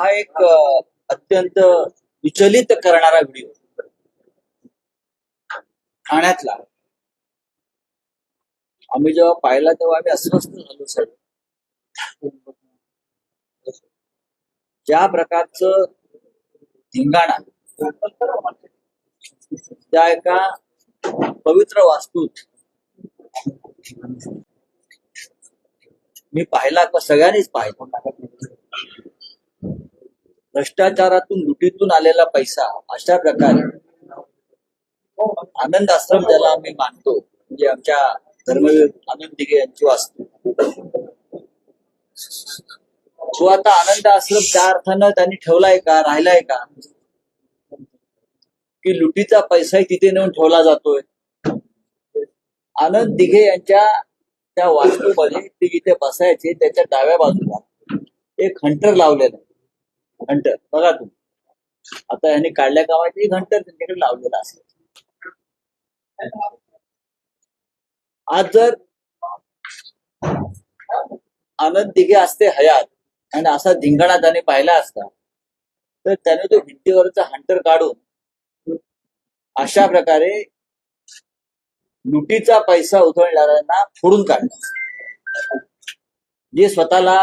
हा एक अत्यंत विचलित करणारा व्हिडिओ. ठाण्यातला. आम्ही जेव्हा पाहिला तेव्हा आम्ही अस्वस्थ झालो साहेब ज्या प्रकारचं धिंगाणा त्या एका पवित्र वास्तूत मी पाहिला का सगळ्यांनीच पाहिला. भ्रष्टाचारातून लुटीतून आलेला पैसा अशा प्रकारे आनंद आश्रम ज्याला आम्ही मानतो म्हणजे आमच्या धर्मवीर आनंद दिघे यांची वास्तू. तो आता आनंद आश्रम त्या अर्थानं त्यांनी ठेवलाय का राहिलाय का? की लुटीचा पैसाही तिथे नेऊन ठेवला जातोय. आनंद दिघे यांच्या त्या वास्तूमध्ये ते जिथे बसायचे त्याच्या डाव्या बाजूला एक हंटर लावलेलं घंटर. बघा तुम्ही. आता यांनी काढल्या कामाचे घंटर त्यांच्याकडे लावलेला असेल आज जर आनंद दिघे असते हयात आणि असा धिंगाणा त्याने पाहिला असता तर त्याने तो भिंतीवरचा हंटर काढून अशा प्रकारे लुटीचा पैसा उधळणाऱ्यांना फोडून काढला. जे स्वतःला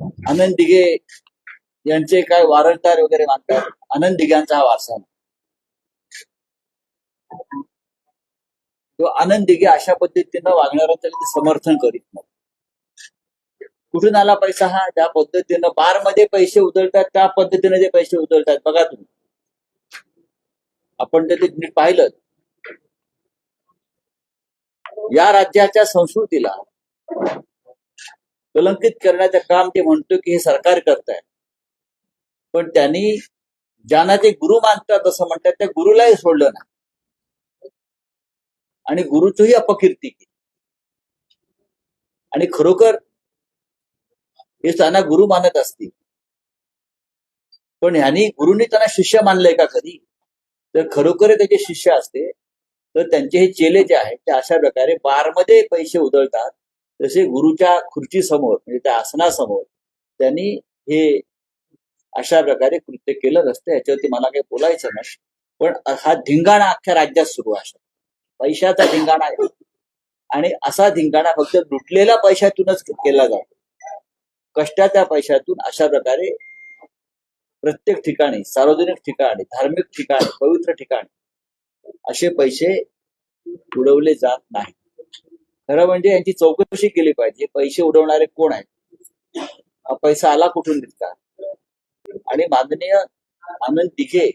आनंद दिघे यांचे काय वारंटार वगैरे मानतात. आनंद दिघ्यांचा हा वारसा तो आनंद दिघे अशा पद्धतीनं वागणाऱ्यांचं समर्थन करीत नाही. कुठून आला पैसा हा? ज्या पद्धतीनं बारमध्ये पैसे उधळतात त्या पद्धतीने ते पैसे उधळतात. बघा तुम्ही. आपण ते ते नीट पाहिलं. या राज्याच्या संस्कृतीला कलंकित करण्याचं काम ते म्हणतो की हे सरकार करत आहे पण त्यांनी ज्यांना ते गुरु मानतात असं म्हणतात त्या गुरुलाही सोडलं नाही. आणि गुरुचीही अपकीर्ती केली. आणि खरोखर हे त्यांना गुरु मानत असतील. पण ह्यांनी गुरुनी त्यांना शिष्य मानलंय का कधी? तर खरोखर त्याचे शिष्य असते तर त्यांचे हे चेले जे आहेत ते अशा प्रकारे बारमध्ये पैसे उधळतात तसे गुरुच्या खुर्ची समोर म्हणजे त्या आसनासमोर त्यांनी हे अशा प्रकारे कृत्य केलं. नसतं याच्यावरती मला काही बोलायचं नाही. पण हा धिंगाणा अख्ख्या राज्यात सुरू आहे. पैशाचा धिंगाणा आहे. आणि असा धिंगाणा फक्त लुटलेल्या पैशातूनच केला जातो. कष्टाच्या पैशातून अशा प्रकारे प्रत्येक ठिकाणी सार्वजनिक ठिकाणी धार्मिक ठिकाणी पवित्र ठिकाणी असे पैसे उडवले जात नाही खरं म्हणजे यांची चौकशी केली पाहिजे. पैसे उडवणारे कोण आहेत? पैसा आला कुठून दिसता आणि माननीय आनंद दिघे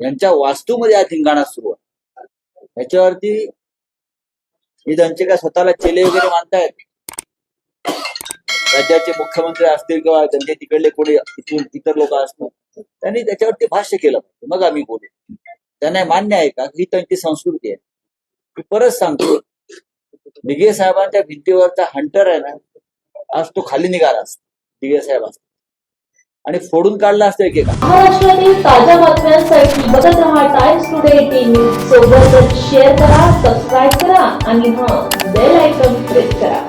यांच्या वास्तूमध्ये हा धिंगाणा सुरू आहे. ह्याच्यावरती हे त्यांचे काय स्वतःला चेले वगैरे मानतायत राज्याचे मुख्यमंत्री असतील किंवा त्यांचे तिकडले कोणी इथून इतर लोक असतील त्यांनी त्याच्यावरती भाष्य केलं पाहिजे. मग आम्ही बोलू. त्यांना मान्य आहे का? ही त्यांची संस्कृती आहे. मी परत सांगतो. दिघे साहेबांच्या भिंतीवरचा हंटर आहे ना आज तो खाली निघाला असतो दिघे साहेब असतो. आणि फोडून काढला असतो एकेका. महाराष्ट्रातील ताज्या बातम्यांसाठी बघत राहा टाइम्स टुडे टीव्ही सोबतच शेअर करा सबस्क्राईब करा आणि हा बेल आयकॉन प्रेस करा.